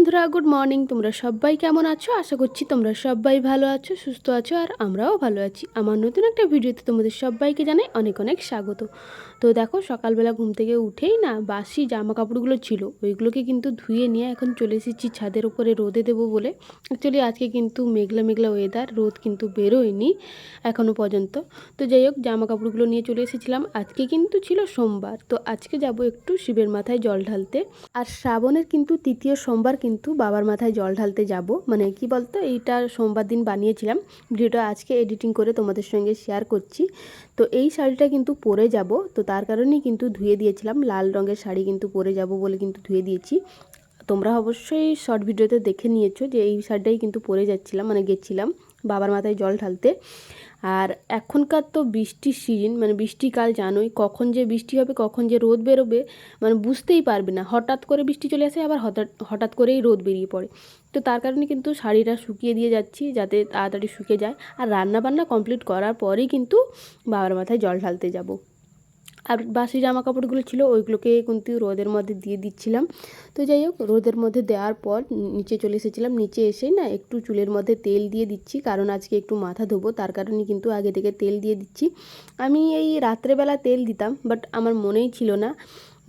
বন্ধুরা good morning তোমরা সবাই কেমন আছো? আশা করছি তোমরা সবাই ভালো আছো, সুস্থ আছো, আর আমরাও ভালো আছি। আমার নতুন একটা ভিডিওতে তোমাদের সবাইকে জানাই অনেক অনেক স্বাগত। তো দেখো, সকালবেলা ঘুম থেকে উঠেই না বাসি জামা কাপড়গুলো ছিল, ওইগুলোকে কিন্তু ধুয়ে নিয়ে এখন চলে এসেছি ছাদের উপরে রোদে দেবো বলে। অ্যাকচুয়ালি আজকে কিন্তু মেঘলা মেঘলা ওয়েদার রোদ কিন্তু বেরোয়নি এখনও পর্যন্ত। তো যাই হোক জামা কাপড়গুলো নিয়ে চলে এসেছিলাম। আজকে কিন্তু ছিল সোমবার, তো আজকে যাব একটু শিবের মাথায় জল ঢালতে। আর শ্রাবণের কিন্তু তৃতীয় সোমবার কিন্তু বাবার মাথায় জল ঢালতে যাব। মানে কি বলতো? এইটা সোমবার দিন বানিয়েছিলাম। ভিডিওটা আজকে এডিটিং করে তোমাদের সঙ্গে শেয়ার করছি। তো এই শাড়িটা কিন্তু পরে যাব। তো তার কারণেই কিন্তু ধুয়ে দিয়েছিলাম। লাল রঙের শাড়ি কিন্তু পরে যাব বলে কিন্তু ধুয়ে দিয়েছি। তোমরা অবশ্যই শর্ট ভিডিওতে দেখে নিয়েছো যে এই শাড়িটাই কিন্তু পরে যাচ্ছিলাম মানে গেছিলাম বাবার মাথায় জল ঢালতে। আর এখনকার তো বৃষ্টির সিজন মানে বৃষ্টিকাল জানোই, কখন যে বৃষ্টি হবে, কখন যে রোদ বেরোবে মানে বুঝতেই পারবে না। হঠাৎ করে বৃষ্টি চলে আসে, আবার হঠাৎ হঠাৎ করেই রোদ বেরিয়ে পড়ে। তো তার কারণে কিন্তু শাড়িটা শুকিয়ে দিয়ে যাচ্ছি, যাতে তাড়াতাড়ি শুকে যায়। আর রান্না বান্না কমপ্লিট করার পরেই কিন্তু বাবার মাথায় জল ঢালতে যাব। আর বাসি জামা কাপড়গুলো ছিল, ওইগুলোকে কিন্তু রোদের মধ্যে দিয়ে দিচ্ছিলাম। তো যাই হোক, রোদের মধ্যে দেওয়ার পর নিচে চলে এসেছিলাম। নিচে এসে না একটু চুলের মধ্যে তেল দিয়ে দিচ্ছি, কারণ আজকে একটু মাথা ধোবো, তার কারণে কিন্তু আগে থেকে তেল দিয়ে দিচ্ছি। আমি এই রাত্রেবেলা তেল দিতাম, বাট আমার মনেই ছিল না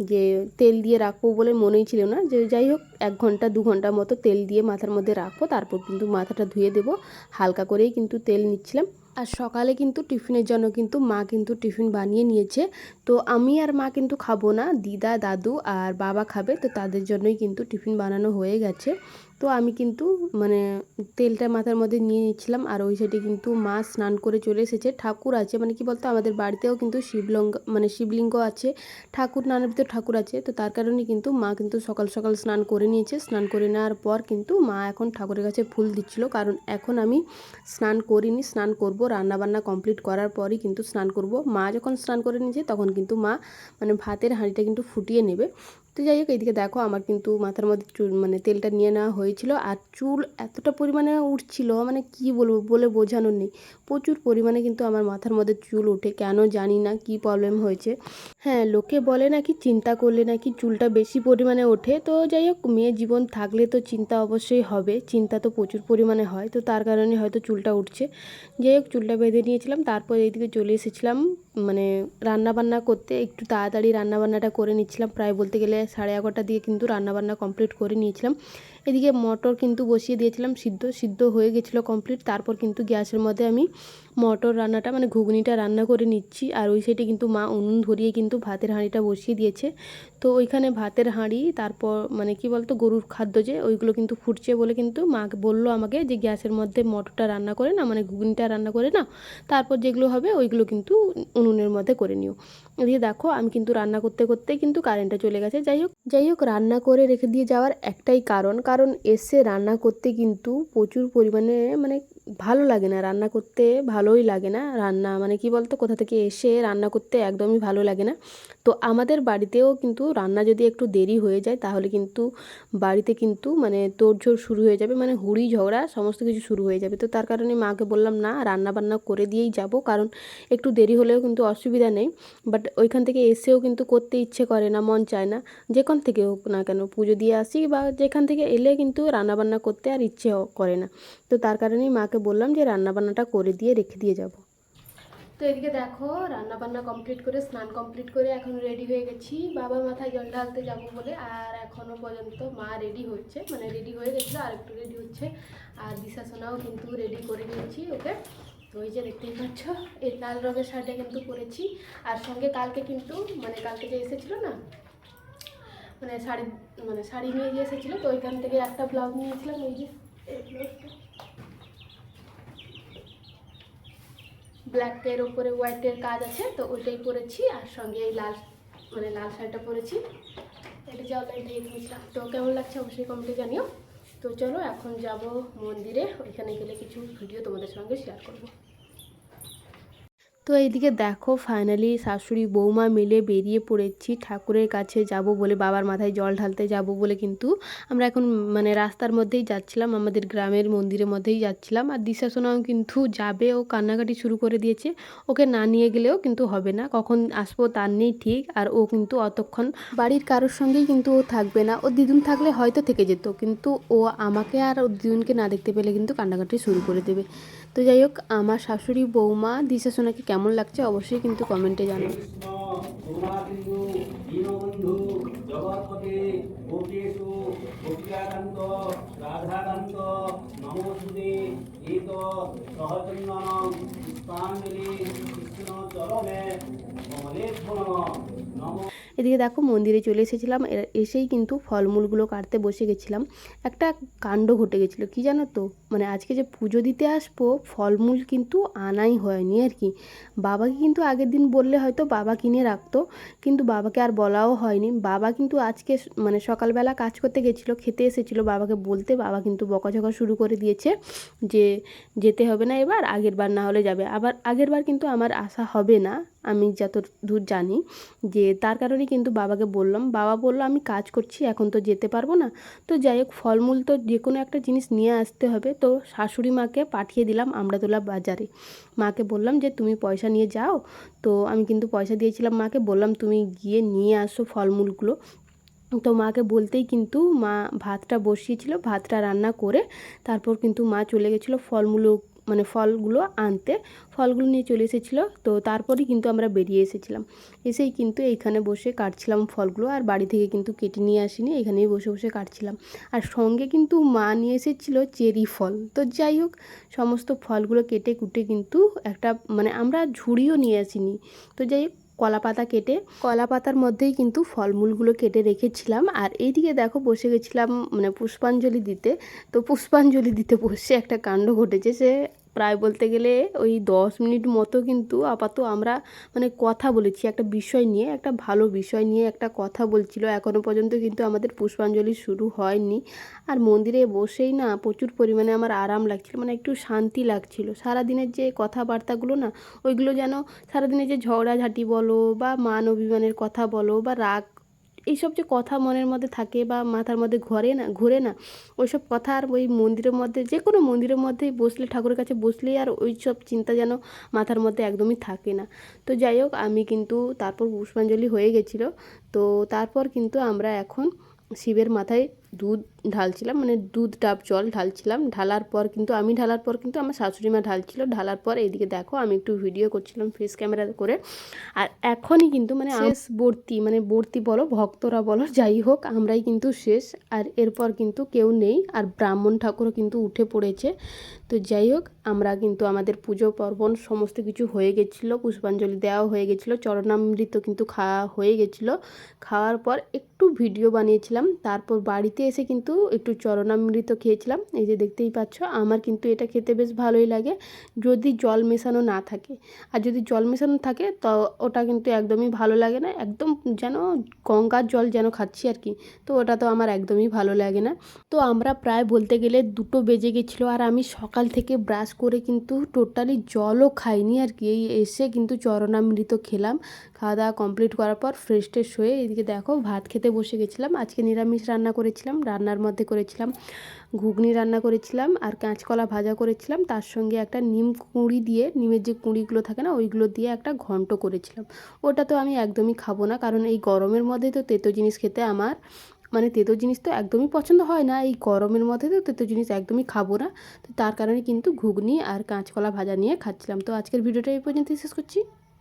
যে তেল দিয়ে রাখব বলে মনেই ছিল না। যে যাই হোক, এক ঘণ্টা, দু ঘণ্টা মতো তেল দিয়ে মাথার মধ্যে রাখব, তারপর কিন্তু মাথাটা ধুয়ে দেবো। হালকা করেই কিন্তু তেল নিচ্ছিলাম। আর সকালে কিন্তু টিফিনের জন্য কিন্তু মা কিন্তু টিফিন বানিয়ে নিয়েছে। তো আমি আর মা কিন্তু খাব না, দিদা, দাদু আর বাবা খাবে, তো তাদের জন্যই কিন্তু টিফিন বানানো হয়ে গেছে। তো আমি কিন্তু মানে তেলটা মাথার মধ্যে নিয়ে নিচ্ছিলাম। আর ওই সাইডে কিন্তু মা স্নান করে চলে এসেছে। ঠাকুর আছে মানে কি বলতো, আমাদের বাড়িতেও কিন্তু শিবলঙ্গ মানে শিবলিঙ্গ আছে। ঠাকুর ভিতর ঠাকুর আছে। তো তার কারণে কিন্তু মা কিন্তু সকাল সকাল স্নান করে নিয়েছে। স্নান করে নেওয়ার পর কিন্তু মা এখন ঠাকুরের কাছে ফুল দিচ্ছিল। কারণ এখন আমি স্নান করিনি, স্নান করব, রান্নাবান্না কমপ্লিট করার পরই কিন্তু স্নান করব। মা যখন স্নান করে নিয়েছে, তখন কিন্তু মা মানে ভাতের হাঁড়িটা কিন্তু ফুটিয়ে নেবে। তো যাই হোক এইদিকে দেখো আমার কিন্তু মাথার মধ্যে চুল মানে তেলটা নিয়ে নেওয়া হয়েছিল আর চুল এতটা পরিমাণে উঠছিল মানে কি বলব বলে বোঝানোর নেই। প্রচুর পরিমাণে কিন্তু আমার মাথার মধ্যে চুল ওঠে, কেন জানি না কি প্রবলেম হয়েছে। হ্যাঁ লোকে বলে নাকি চিন্তা করলে নাকি চুলটা বেশি পরিমাণে ওঠে, তো যাই হোক, মেয়ে জীবন থাকলে তো চিন্তা অবশ্যই হবে, চিন্তা তো প্রচুর পরিমাণে হয়, তো তার কারণে হয়তো চুলটা উঠছে। যাই হোক, চুলটা বেঁধে নিয়েছিলাম, তারপর এইদিকে চলে এসেছিলাম মানে রান্নাবান্না করতে একটু তাড়াতাড়ি রান্নাবান্নাটা করে নিচ্ছিলাম। প্রায় বলতে গেলে সাড়ে এগারোটার দিকে কিন্তু রান্নাবান্না কমপ্লিট করে নিয়েছিলাম। এদিকে মটর কিন্তু বসিয়ে দিয়েছিলাম, সিদ্ধ সিদ্ধ হয়ে গেছিল কমপ্লিট তারপর কিন্তু গ্যাসের মধ্যে আমি মটর রান্নাটা মানে ঘুগনিটা রান্না করে নিচ্ছি। আর ওই সাইডে কিন্তু মা উনুন ধরিয়ে কিন্তু ভাতের হাঁড়িটা বসিয়ে দিয়েছে। তো ওইখানে ভাতের হাঁড়ি, তারপর মানে কি বলতো, গরুর খাদ্য যে, ওইগুলো কিন্তু ফুটছে বলে কিন্তু মা বলল আমাকে যে, গ্যাসের মধ্যে মটরটা রান্না করে না মানে ঘুগনিটা রান্না করে না তারপর যেগুলো হবে, ওইগুলো কিন্তু উনুনের মধ্যে করে নিও। এদিকে দেখো, আমি কিন্তু রান্না করতে করতে কিন্তু কারেন্টটা চলে গেছে। যাই হোক যাই হোক, রান্না করে রেখে দিয়ে যাওয়ার একটাই কারণ কারণ এসে রান্না করতে কিন্তু প্রচুর পরিমাণে মানে ভালো লাগে না, রান্না করতে ভালোই লাগে না। রান্না মানে কি বলতো? কোথা থেকে এসে রান্না করতে একদমই ভালো লাগে না। তো আমাদের বাড়িতেও কিন্তু রান্না যদি একটু দেরি হয়ে যায়, তাহলে কিন্তু বাড়িতে কিন্তু মানে তোড়ঝোড় শুরু হয়ে যাবে মানে হুড়ি ঝগড়া সমস্ত কিছু শুরু হয়ে যাবে। তো তার কারণে মাকে বললাম, না রান্না বান্না করে দিয়েই যাব, কারণ একটু দেরি হলেও কিন্তু অসুবিধা নেই। বাট ওইখান থেকে এসেও কিন্তু করতে ইচ্ছে করে না, মন চায় না। যেখান থেকে হোক না কেন, পুজো দিয়ে আসি বা যেখান থেকে এলে কিন্তু রান্নাবান্না করতে আর ইচ্ছে করে না। তো তার কারণেই মাকে বললাম যে রান্নাবান্নাটা করে দিয়ে রেখে দিয়ে যাব। তো এদিকে দেখো রান্না বান্না কমপ্লিট করে, স্নান কমপ্লিট করে এখন রেডি হয়ে গেছি। বাবার মাথায় জল ঢালতে যাব বলে, আর এখনও পর্যন্ত মা রেডি হচ্ছে মানে রেডি হয়ে গেছিল, আর একটু রেডি হচ্ছে। আর দিশাসোনাও কিন্তু রেডি করে নিয়েছি ওকে। তো ওই যে দেখতেই পাচ্ছ, এই লাল রঙের শাড়িটা কিন্তু পরেছি। আর সঙ্গে কালকে কিন্তু মানে কালকে যে এসেছিল না মানে শাড়ি মানে শাড়ি নিয়ে যে এসেছিল, তো ওইখান থেকে একটা ব্লাউজ নিয়েছিলাম, এই যে, এই ব্লাউজটা। ব্ল্যাকের ওপরে হোয়াইটের কাজ আছে, তো ওইটাই পরেছি, আর সঙ্গে এই লাল মানে লাল শাড়িটা পরেছি। এটা যে অনলাইন থেকে কিনেছিলাম তো কেমন লাগছে অবশ্যই কমেন্টে জানিও। তো চলো, এখন যাব মন্দিরে, ওইখানে গেলে কিছু ভিডিও তোমাদের সঙ্গে শেয়ার করব। তো এইদিকে দেখো ফাইনালি শাশুড়ি বৌমা মিলে বেরিয়ে পড়েছি, ঠাকুরের কাছে যাব বলে, বাবার মাথায় জল ঢালতে যাব বলে কিন্তু আমরা এখন মানে রাস্তার মধ্যেই যাচ্ছিলাম, আমাদের গ্রামের মন্দিরের মধ্যেই যাচ্ছিলাম। আর দিশা সোনাও কিন্তু যাবে, ও কান্নাকাটি শুরু করে দিয়েছে, ওকে না নিয়ে গেলেও কিন্তু হবে না, কখন আসব তার নেই ঠিক, আর ও কিন্তু অতক্ষণ বাড়ির কারোর সঙ্গেই কিন্তু ও থাকবে না, ও দিদুন থাকলে হয়তো থেকে যেত, কিন্তু ও আমাকে আর ও দিদুনকে না দেখতে পেলে কিন্তু কান্নাকাটি শুরু করে দেবে। তো যাই হোক, আমার শাশুড়ি বৌমা দিশা সোনাকে কেমন লাগছে অবশ্যই কিন্তু কমেন্টে জানাও এদিকে দেখো মন্দিরে চলে এসেছিলাম। এসেই কিন্তু ফলমূলগুলো কাটতে বসে গেছিলাম। একটা কাণ্ড ঘটে গেছিল, কি জানো তো? মানে আজকে যে পুজো দিতে আসব, ফলমূল কিন্তু আনাই হয়নি আর কি। বাবাকে কিন্তু আগের দিন বললে হয়তো বাবা কিনে রাখতো, কিন্তু বাবাকে আর বলাও হয়নি। বাবা কিন্তু আজকে মানে সকালবেলা কাজ করতে গেছিল, খেতে এসেছিল। বাবাকে বলতে বাবা কিন্তু বকাঝকা শুরু করে দিয়েছে যে যেতে হবে না এবার, আগের বার না হলে যাবে। আবার আগের বার কিন্তু আমার আশা হবে না, আমি যত দূর জানি, যে তার কারণে কিন্তু বাবাকে বললাম, বাবা বলল, আমি কাজ করছি, এখন তো যেতে পারব না। তো যাই হোক, ফলমূল তো যে কোনো একটা জিনিস নিয়ে আসতে হবে। তো শাশুড়ি মাকে পাঠিয়ে দিলাম আমড়াতলা বাজারে। মাকে বললাম যে, তুমি পয়সা নিয়ে যাও। তো আমি কিন্তু পয়সা দিয়েছিলাম মাকে, বললাম, তুমি গিয়ে নিয়ে আসো ফলমূলগুলো। তো মাকে বলতেই কিন্তু মা ভাতটা বসিয়েছিল, ভাতটা রান্না করে তারপর কিন্তু মা চলে গেছিল ফলমূল মানে ফলগুলো আনতে, ফলগুলো নিয়ে চলে এসেছিল। তো তারপরেই কিন্তু আমরা বেরিয়ে এসেছিলাম। এসেই কিন্তু এইখানে বসে কাটছিলাম ফলগুলো আর বাড়ি থেকে কিন্তু কেটে নিয়ে আসিনি, এখানেই বসে বসে কাটছিলাম। আর সঙ্গে কিন্তু মা নিয়ে এসেছিল চেরি ফল। তো যাই হোক, সমস্ত ফলগুলো কেটে কুটে কিন্তু একটা মানে আমরা ঝুড়িও নিয়ে আসিনি। তো যাই হোক কলা পাতা কেটে, কলা পাতার মধ্যেই কিন্তু ফলমূলগুলো কেটে রেখেছিলাম। আর এইদিকে দেখো বসে গেছিলাম মানে পুষ্পাঞ্জলি দিতে। তো পুষ্পাঞ্জলি দিতে বসে একটা কাণ্ড ঘটেছে, সে প্রায় বলতে গেলে ওই দশ মিনিট মতো কিন্তু আপাতত আমরা মানে কথা বলেছি, একটা বিষয় নিয়ে, একটা ভালো বিষয় নিয়ে একটা কথা বলছিল। এখনও পর্যন্ত কিন্তু আমাদের পুষ্পাঞ্জলি শুরু হয়নি। আর মন্দিরে বসেই না প্রচুর পরিমাণে আমার আরাম লাগছিল মানে একটু শান্তি লাগছিল। সারাদিনের যে কথাবার্তাগুলো না, ওইগুলো যেন সারাদিনের যে ঝগড়াঝাটি বলো বা মান অভিমানের কথা বলো বা রাগ এইসব যে কথা মনের মধ্যে থাকে বা মাথার মধ্যে ঘরে না, ঘুরে না, ওইসব কথা আর ওই মন্দিরের মধ্যে যে কোনো মন্দিরের মধ্যেই বসলে, ঠাকুরের কাছে বসলেই আর ওই সব চিন্তা যেন মাথার মধ্যে একদমই থাকে না। তো যাই হোক, আমি কিন্তু তারপর পুষ্পাঞ্জলি হয়ে গেছিল। তো তারপর কিন্তু আমরা এখন শিবের মাথায় দুধ ঢালছিলাম মানে দুধ ডাব জল ঢালছিলাম। ঢালার পর কিন্তু আমি ঢালার পর কিন্তু আমার শাশুড়ি মা ঢালছিল। ঢালার পর এইদিকে দেখো আমি একটু ভিডিও করছিলাম ফেস ক্যামেরা করে। আর এখনই কিন্তু মানে শেষ। বর্তি মানে বর্তি বলো ভক্তরা বলো যাই হোক আমরাই কিন্তু শেষ। আর এরপর কিন্তু কেউ নেই আর ব্রাহ্মণ ঠাকুরও কিন্তু উঠে পড়েছে। তো যাই হোক আমরা কিন্তু আমাদের পুজো পার্বণ সমস্ত কিছু হয়ে গেছিল পুষ্পাঞ্জলি দেওয়া হয়ে গেছিল চরণামৃত কিন্তু খাওয়া হয়ে গেছিল। খাওয়ার পর একটু ভিডিও বানিয়েছিলাম তারপর বাড়িতে এসে কিন্তু একটু চরণামৃত খেয়েছিলাম। এই যে দেখতেই পাচ্ছ, আমার কিন্তু এটা খেতে বেশ ভালোই লাগে যদি জল মেশানো না থাকে। আর যদি জল মেশানো থাকে, তো ওটা কিন্তু একদমই ভালো লাগে না। একদম যেন গঙ্গার জল যেন খাচ্ছি আর কি, তো ওটা তো আমার একদমই ভালো লাগে না। তো আমরা প্রায় বলতে গেলে দুটো বেজে গেছিল আর আমি সকাল থেকে ব্রাশ করে কিন্তু টোটালি জলও খাইনি আর কি। এই এসে কিন্তু চরণামৃত খেলাম। খাওয়া দাওয়া কমপ্লিট করার পর ফ্রেশ ট্রেশ হয়ে এদিকে দেখো ভাত খেতে বসে গেছিলাম। আজকে নিরামিষ রান্না করেছিলাম। রান্নার মধ্যে করেছিলাম, ঘুগনি রান্না করেছিলাম আর কাঁচকলা ভাজা করেছিলাম। তার সঙ্গে একটা নিম কুঁড়ি দিয়ে, নিমের যে কুঁড়িগুলো থাকে না, ওইগুলো দিয়ে একটা ঘন্ট করেছিলাম। ওটা তো আমি একদমই খাব না, কারণ এই গরমের মধ্যে তো তেতো জিনিস খেতে আমার মানে তেতো জিনিস তো একদমই পছন্দ হয় না। এই গরমের মধ্যে তো তেতো জিনিস একদমই খাব না। তো তার কারণে কিন্তু ঘুগনি আর কাঁচকলা ভাজা নিয়ে খাচ্ছিলাম। তো আজকের ভিডিওটা এই পর্যন্তই, শেষ করছি।